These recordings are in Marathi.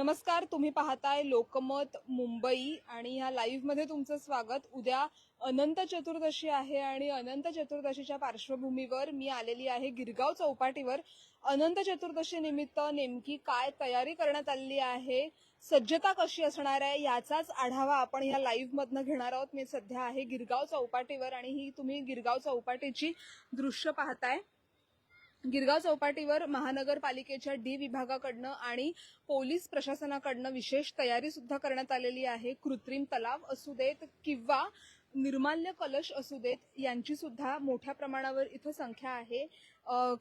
नमस्कार तुम्ही पाहताय लोकमत मुंबई आणि ह्या लाईव्हमध्ये तुमचं स्वागत. उद्या अनंत चतुर्दशी आहे आणि अनंत चतुर्दशीच्या पार्श्वभूमीवर मी आलेली आहे गिरगाव चौपाटीवर. अनंत चतुर्दशी निमित्त नेमकी काय तयारी करण्यात आलेली आहे? सज्जता कशी असणार आहे? याचाच आढावा आपण ह्या लाईव्ह मधनं घेणार आहोत. मी सध्या आहे गिरगाव चौपाटीवर आणि ही तुम्ही गिरगाव चौपाटीची दृश्य पाहताय. गिरगाव चौपाटीवर महानगरपालिकेच्या डी विभागाकडनं आणि पोलीस प्रशासनाकडनं विशेष तयारी सुद्धा करण्यात आलेली आहे. कृत्रिम तलाव असू देत किंवा निर्माल्य कलश असू देत यांची सुद्धा मोठ्या प्रमाणावर इथं संख्या आहे.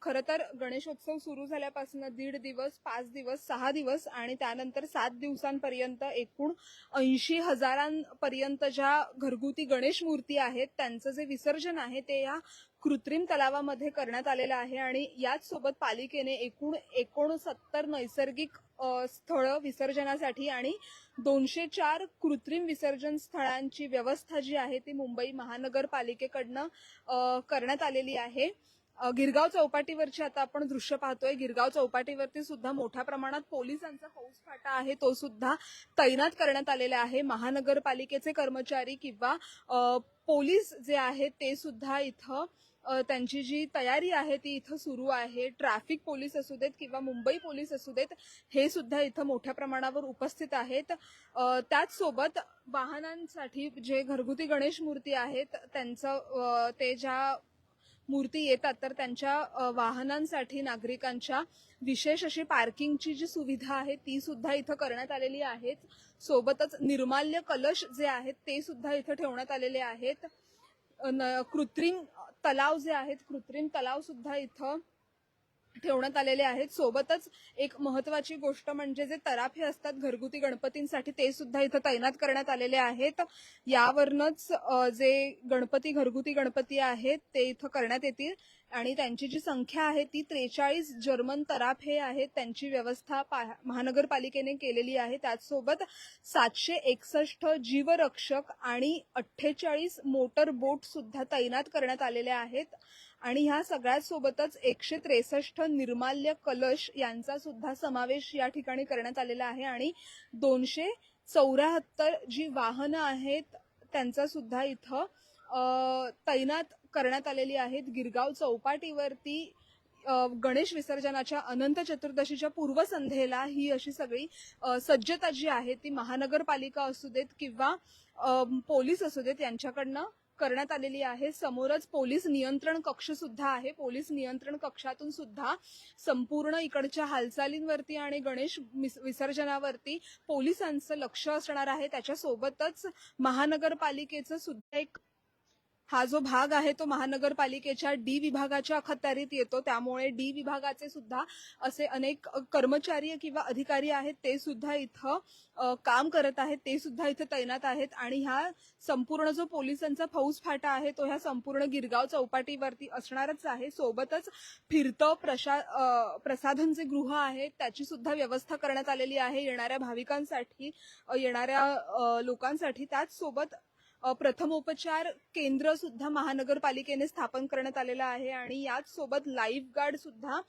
खरं तर गणेशोत्सव सुरू झाल्यापासून दीड दिवस पाच दिवस सहा दिवस आणि त्यानंतर सात दिवसांपर्यंत एकूण ऐंशी हजारांपर्यंत ज्या घरगुती गणेश मूर्ती आहेत त्यांचं जे विसर्जन आहे ते या कृत्रिम तलावामध्ये करण्यात आलेलं आहे आणि याच सोबत पालिकेने एकूण एकोणसत्तर नैसर्गिक स्थळ स्थळं विसर्जनासाठी आणि दोनशे चार कृत्रिम विसर्जन स्थळांची व्यवस्था जी आहे ती मुंबई महानगरपालिकेकडनं करण्यात आलेली आहे. गिरगाव चौपाटीवरची आता आपण दृश्य पाहतोय. गिरगाव चौपाटीवरती सुद्धा मोठ्या प्रमाणात पोलिसांचा फौजफाटा आहे. तो सुद्धा तैनात करण्यात आलेला आहे. महानगरपालिकेचे कर्मचारी किंवा पोलीस जे आहेत ते सुद्धा इथं त्यांची जी तयारी आहे ती इथं सुरू आहे. ट्रॅफिक पोलीस असू देत किंवा मुंबई पोलीस असू देत हे सुद्धा इथं मोठ्या प्रमाणावर उपस्थित आहेत. त्याचसोबत वाहनांसाठी जे घरगुती गणेश मूर्ती आहेत त्यांचं ते ज्या मूर्ती येतात तर त्यांच्या वाहनांसाठी नागरिकांच्या विशेष अशी पार्किंगची जी सुविधा आहे ती सुद्धा इथं करण्यात आलेली आहे सोबतच निर्माल्य कलश जे आहेत ते सुद्धा इथं ठेवण्यात आलेले आहेत. न- कृत्रिम तलाव जे आहेत कृत्रिम तलाव सुद्धा इथं ठेवण्यात आलेले आहेत. सोबतच एक महत्वाची गोष्ट म्हणजे जे तराफे असतात घरगुती गणपतींसाठी ते सुद्धा इथं तैनात करण्यात आलेले आहेत. यावरनच जे गणपती घरगुती गणपती आहेत ते इथं करण्यात येतील. आणि त्यांची जी संख्या आहे ती त्रेचाळीस जर्मन तराफे आहेत. त्यांची व्यवस्था महानगरपालिकेने केलेली आहे. त्याचसोबत सातशे एकसष्ट जीवरक्षक आणि अठ्ठेचाळीस मोटर बोट सुद्धा तैनात करण्यात आलेल्या आहेत. आणि ह्या सगळ्यात सोबतच एकशे त्रेसष्ट निर्माल्य कलश यांचा सुद्धा समावेश या ठिकाणी करण्यात आलेला आहे आणि दोनशे चौऱ्याहत्तर जी वाहनं आहेत त्यांचा सुद्धा इथं तैनात करण्यात आलेली आहेत. गिरगाव चौपाटीवरती गणेश विसर्जनाच्या अनंत चतुर्दशीच्या पूर्वसंध्येला ही अशी सगळी सज्जता जी आहे ती महानगरपालिका असू देत किंवा पोलीस असू देत यांच्याकडनं करण्यात आलेली आहे. समोरच पोलीस नियंत्रण कक्ष सुद्धा आहे. पोलीस नियंत्रण कक्षातून सुद्धा संपूर्ण इकडच्या हालचालींवरती आणि गणेश विसर्जनावरती पोलिसांचं लक्ष असणार आहे. त्याच्यासोबतच महानगरपालिकेचं सुद्धा एक हा जो भाग आहे तो महानगरपालिकेच्या डी विभागाच्या अखत्यारीत येतो. त्यामुळे डी विभागाचे सुद्धा असे अनेक कर्मचारी किंवा अधिकारी आहेत ते सुद्धा इथं काम करत आहेत ते सुद्धा इथं तैनात आहेत आणि ह्या संपूर्ण जो पोलिसांचा फौज फाटा आहे तो ह्या संपूर्ण गिरगाव चौपाटीवरती असणारच आहे. सोबतच फिरतं प्रशा प्रसाधन जे गृह आहे त्याची सुद्धा व्यवस्था करण्यात आलेली आहे. येणाऱ्या भाविकांसाठी येणाऱ्या लोकांसाठी त्याचसोबत प्रथमोपचार केंद्र सुद्धा महानगरपालिकेने स्थापन करण्यात आलेलं आहे आणि याच सोबत लाईफ गार्ड सुद्धा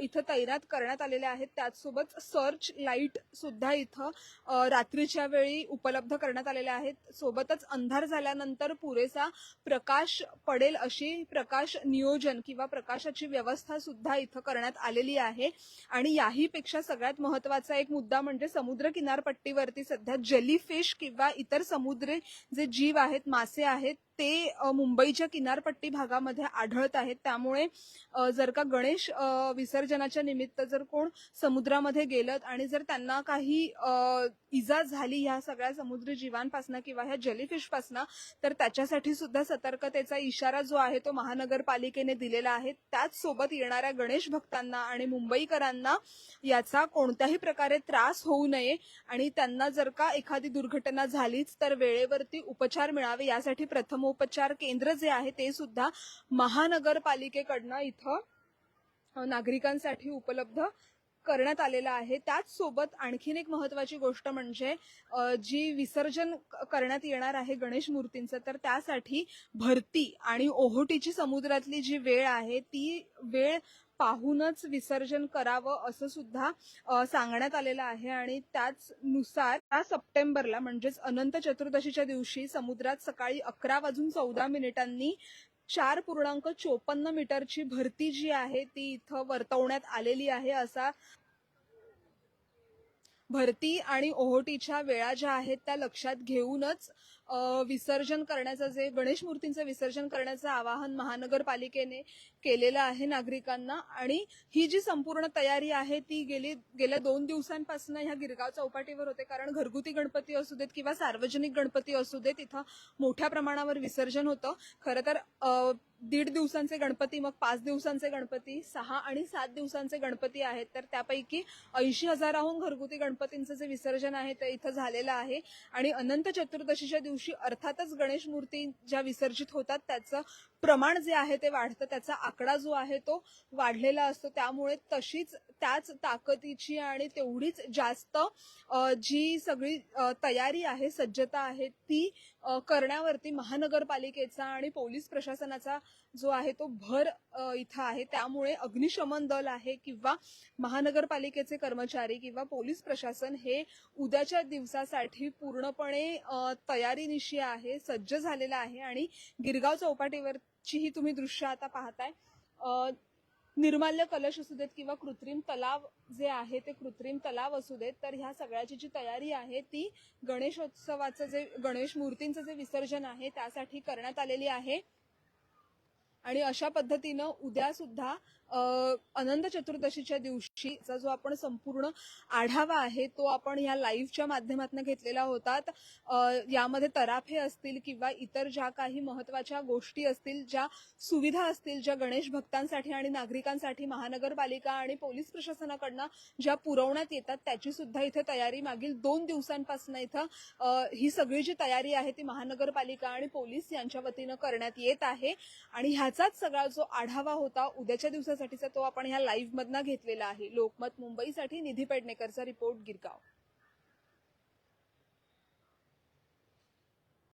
इथं तैनात करण्यात आलेले आहेत. त्याचसोबत सर्च लाइट सुद्धा इथं रात्रीच्या वेळी उपलब्ध करण्यात आलेले आहेत. सोबतच अंधार झाल्यानंतर पुरेसा प्रकाश पडेल अशी प्रकाश नियोजन किंवा प्रकाशाची व्यवस्था सुद्धा इथं करण्यात आलेली आहे. आणि याहीपेक्षा सगळ्यात महत्त्वाचा एक मुद्दा म्हणजे समुद्र किनारपट्टीवरती सध्या जेलीफिश किंवा इतर समुद्री जे जीव आहेत मासे आहेत ते मुंबईच्या किनारपट्टी भागामध्ये आढळत आहेत. त्यामुळे जर का गणेश विसर्जनाच्या निमित्त जर कोण समुद्रामध्ये गेलं आणि जर त्यांना काही इजा झाली ह्या सगळ्या समुद्री जीवांपासनं किंवा ह्या जेलीफिशपासनं तर त्याच्यासाठी सुद्धा सतर्कतेचा इशारा जो आहे तो महानगरपालिकेने दिलेला आहे. त्याचसोबत येणाऱ्या गणेश भक्तांना आणि मुंबईकरांना याचा कोणत्याही प्रकारे त्रास होऊ नये आणि त्यांना जर का एखादी दुर्घटना झालीच तर वेळेवरती उपचार मिळावे यासाठी प्रथम प्रथमोपचार केंद्र जे आहे ते सुद्धा महानगरपालिकेकडनं इथं नागरिकांसाठी उपलब्ध करण्यात आलेलं आहे. त्याचसोबत आणखीन एक महत्वाची गोष्ट म्हणजे जी विसर्जन करण्यात येणार आहे गणेश मूर्तींचं तर त्यासाठी भरती आणि ओहोटीची समुद्रातली जी वेळ आहे ती वेळ पाहूनच विसर्जन करावं असं सुद्धा सांगण्यात आलेलं आहे. आणि त्याचनुसार त्या सप्टेंबरला म्हणजेच अनंत चतुर्दशीच्या दिवशी समुद्रात सकाळी अकरा वाजून चौदा मिनिटांनी चार पूर्णांक चोपन्न मीटरची भरती जी आहे ती इथं वर्तवण्यात आलेली आहे. असा भरती आणि ओहोटीच्या वेळा ज्या आहेत त्या लक्षात घेऊनच विसर्जन करण्याचं जे गणेश मूर्तींचं विसर्जन करण्याचं आवाहन महानगरपालिकेने केलेलं आहे नागरिकांना. आणि ही जी संपूर्ण तयारी आहे ती गेली गेल्या दोन दिवसांपासून ह्या गिरगाव चौपाटीवर होते. कारण घरगुती गणपती असू देत किंवा सार्वजनिक गणपती असू देत इथं मोठ्या प्रमाणावर विसर्जन होतं. खरं तर दीड दिवसांचे गणपती मग पाच दिवसांचे गणपती सहा आणि सात दिवसांचे गणपती आहेत. तर त्यापैकी ऐंशी हजाराहून घरगुती गणपतींचं जे विसर्जन आहे ते इथं झालेलं आहे. आणि अनंत चतुर्दशीच्या दिवशी अर्थातच गणेश मूर्ती ज्या विसर्जित होतात त्याचं प्रमाण जे आहे ते वाढतं त्याचा आकडा जो आहे तो वाढलेला असतो. त्यामुळे तशीच त्याच ताकदीची आणि तेवढीच जास्त जी सगळी तयारी आहे सज्जता आहे ती करण्यावरती महानगरपालिकेचा आणि पोलीस प्रशासनाचा जो आहे तो भर इथं आहे. त्यामुळे अग्निशमन दल आहे किंवा महानगरपालिकेचे कर्मचारी किंवा पोलीस प्रशासन हे उद्याच्या दिवसासाठी पूर्णपणे तयारीनिशी आहे सज्ज झालेलं आहे. आणि गिरगाव चौपाटीवरची ही तुम्ही दृश्य आता पाहताय. निर्माल्य कलश असू देत किंवा कृत्रिम तलाव जे आहे ते कृत्रिम तलाव असू देत तर ह्या सगळ्याची जी तयारी आहे ती गणेशोत्सवाचं जे गणेश मूर्तींचं जे विसर्जन आहे त्यासाठी करण्यात आलेली आहे. आणि अशा पद्धतीनं उद्या सुद्धा अनंत चतुर्दशीच्या दिवशीचा जो आपण संपूर्ण आढावा आहे तो आपण ह्या लाईव्हच्या माध्यमातून घेतलेला होता यामध्ये तराफे असतील किंवा इतर ज्या काही महत्त्वाच्या गोष्टी असतील ज्या सुविधा असतील ज्या गणेश भक्तांसाठी आणि नागरिकांसाठी महानगरपालिका आणि पोलीस प्रशासनाकडनं ज्या पुरवण्यात येतात त्याची सुद्धा इथे तयारी मागील दोन दिवसांपासून इथं ही सगळी जी तयारी आहे ती महानगरपालिका आणि पोलीस यांच्या वतीनं करण्यात येत आहे. आणि ह्याचाच सगळा जो आढावा होता उद्याच्या दिवसाचा दिवसासाठीचा तो आपण ह्या लाईव्ह मधनं घेतलेला आहे. लोकमत मुंबईसाठी निधी पेडणेकरचा रिपोर्ट गिरगाव.